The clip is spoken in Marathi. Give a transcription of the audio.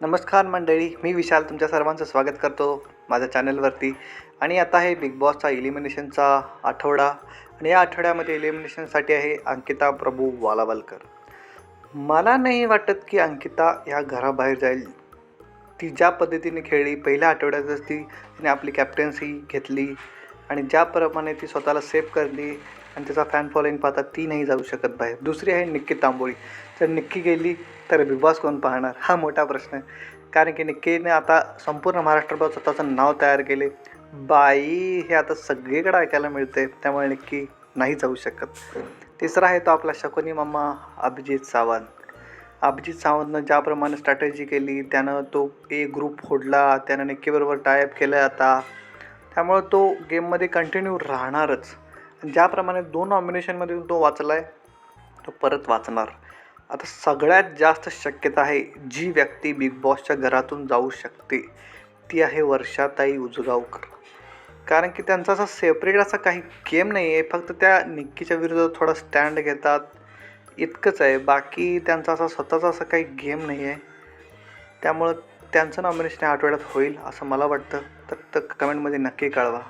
नमस्कार मंडळी मी विशाल तुमच्या सर्वांचं स्वागत करतो माझ्या चॅनलवरती. आणि आता आहे बिग बॉसचा इलिमिनेशनचा आठवडा आणि या आठवड्यामध्ये इलिमिनेशनसाठी आहे अंकिता प्रभू वालावलकर. मला नाही वाटत की अंकिता ह्या घराबाहेर जाईल. ती ज्या पद्धतीने खेळली पहिल्या आठवड्यातच ती तिने आपली कॅप्टन्सी घेतली. आणि ज्याप्रमाणे ती स्वतःला सेफ करली आणि त्याचा फॅन फॉलोईंग पाहता ती नाही जाऊ शकत बाहेर. दुसरी आहे निक्की तांबोळी. जर निक्की गेली तर बिग बॉस कोण पाहणार? हा मोठा प्रश्न आहे. कारण की निक्कीने आता संपूर्ण महाराष्ट्रभर स्वतःचं नाव तयार केले. बाई हे आता सगळीकडे ऐकायला मिळते त्यामुळे निक्की नाही जाऊ शकत. तिसरा आहे तो आपला शकुनी मामा अभिजित सावंत. अभिजित सावंतनं ज्याप्रमाणे स्ट्रॅटेजी केली त्यानं तो ए ग्रुप फोडला त्यानं निक्कीबरोबर टायअप केलं आता. त्यामुळं तो गेममध्ये कंटिन्यू राहणारच. ज्याप्रमाणे दोन नॉमिनेशनमध्ये तो वाचला आहे तो परत वाचणार. आता सगळ्यात जास्त शक्यता आहे जी व्यक्ती बिग बॉसच्या घरातून जाऊ शकते ती आहे वर्षाताई उजगावकर. कारण की त्यांचा असा सेपरेट असा काही गेम नाही आहे फक्त त्या निक्कीच्या विरोधात थोडा स्टँड घेतात इतकंच आहे. बाकी त्यांचा असा स्वतःचा असा काही गेम नाही आहे त्यामुळं त्यांचं नॉमिनेशन या आठवड्यात होईल असं मला वाटतं. तर तर कमेंटमध्ये नक्की कळवा.